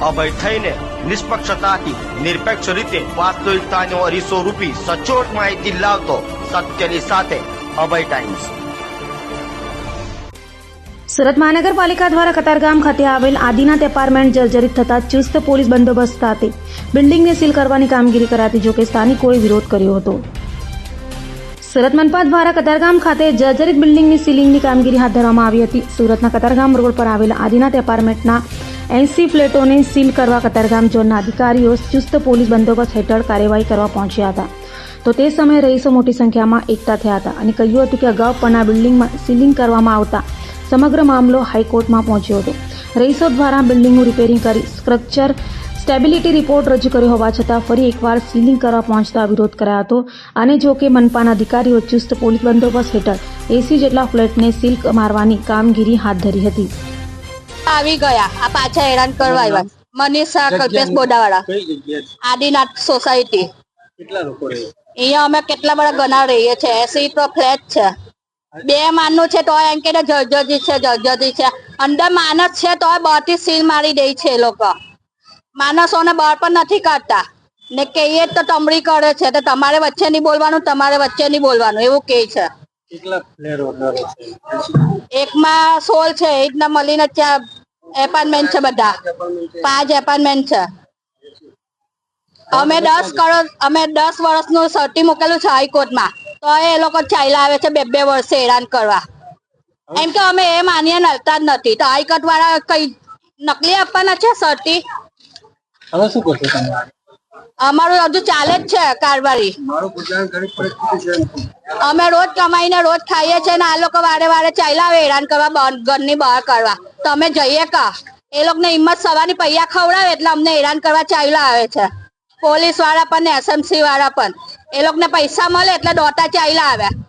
અભય થઈને નિષ્પક્ષતાથી, નિરપેક્ષ રીતે વાસ્તવિકતાનો અરીસો રૂપી સચોટ માહિતી લાવતો સત્યની સાથે અભય ટાઈમ્સ. સુરત મહાનગરપાલિકા દ્વારા કતારગામ ખાતે આવેલ આદિનાથ એપાર્ટમેન્ટ જર્જરિત થતા ચુસ્ત પોલીસ બંદોબસ્ત સાથે બિલ્ડિંગને સીલ કરવાની કામગીરી કરાતી જોકે સ્થાનિકોએ વિરોધ કર્યો હતો. સુરત મનપા દ્વારા કતારગામ ખાતે જર્જરિત બિલ્ડિંગની સીલિંગની કામગીરી હાથ ધરવામાં આવી હતી. સુરતના કતારગામ રોડ પર આવેલા આદિનાથ એપાર્ટમેન્ટના એસી ફ્લેટોને સીલ કરવા કતારગામ ઝોનના અધિકારીઓ ચુસ્ત પોલીસ બંદોબસ્ત હેઠળ કાર્યવાહી કરવા પહોંચ્યા હતા. તો તે સમયે રહીશો મોટી સંખ્યામાં એકઠા થયા હતા અને કહ્યું હતું કે અગાઉ પણ આ બિલ્ડિંગમાં સીલિંગ કરવામાં આવતા સમગ્ર મામલો હાઈકોર્ટમાં પહોંચ્યો હતો. રહીશો દ્વારા બિલ્ડિંગનું રિપેરિંગ કરી સ્ટ્રક્ચર સ્ટેબિલિટી રિપોર્ટ રજૂ કર્યો હોવા છતાં ફરી એકવાર સીલિંગ કરવા પહોંચતા વિરોધ કરાયો હતો. અને જો કે મનપાના અધિકારીઓ ચુસ્ત પોલીસ બંદોબસ્ત હેઠળ એસી જેટલા ફ્લેટને સીલ મારવાની કામગીરી હાથ ધરી હતી. આવી ગયા. આ પાછા હેરાન કરવા આવ્યા. મનીષા કલ્પેશ બોડાવાળા. આદિનાથ સોસાયટી કેટલા લોકો રહે? અહીંયા અમે કેટલા બધા ગણા રહીએ છીએ. એસી તો ફ્લેટ છે. બે માનનું છે તોય એમ કે જર્જરી છે જર્જરી છે. અંદર માણસ છે તોય બહારથી સીલ મારી દે છે એ લોકો. માણસોને બહાર પણ નથી કાઢતા. ને કહીએ તો તમડી કરે છે. તો તમારે વચ્ચે નહીં બોલવાનું તમારે વચ્ચે નહીં બોલવાનું. એવું કહે છે. એકમાં સોલ છે. એ રીતના મળીને ત્યાં એપાર્ટમેન્ટ છે બધા. પાંચ એપાર્ટમેન્ટ છે. અમે દસ કરોડ, અમે દસ વર્ષનું સર્ટી મૂકેલું છે હાઈકોર્ટમાં. તો એ લોકો ચાલ્યા આવે છે બે બે વર્ષે હેરાન કરવા. એમ કે અમે એ માન્ય નડતા જ નથી. તો હાઈકોર્ટ વાળા કઈ નકલી આપવાના છે સર્ટી? હવે શું કરશો તમે? અમારું હજુ ચાલે જ છે છે. અમે રોજ કમાઈને રોજ ખાઈએ છીએ ને આ લોકો વારે વારે ચાલ્યા આવે હેરાન કરવા ઘરની બહાર કરવા. તો અમે જઈએ કા. એ લોકોને હિંમત સવારની પૈયા ખવડાવે એટલે અમને હેરાન કરવા ચાલ્યા આવે છે. પોલીસવાળા પણ ને એસએમસી વાળા પણ. એ લોકોને પૈસા મળે એટલે દોટા ચાલ્યા આવ્યા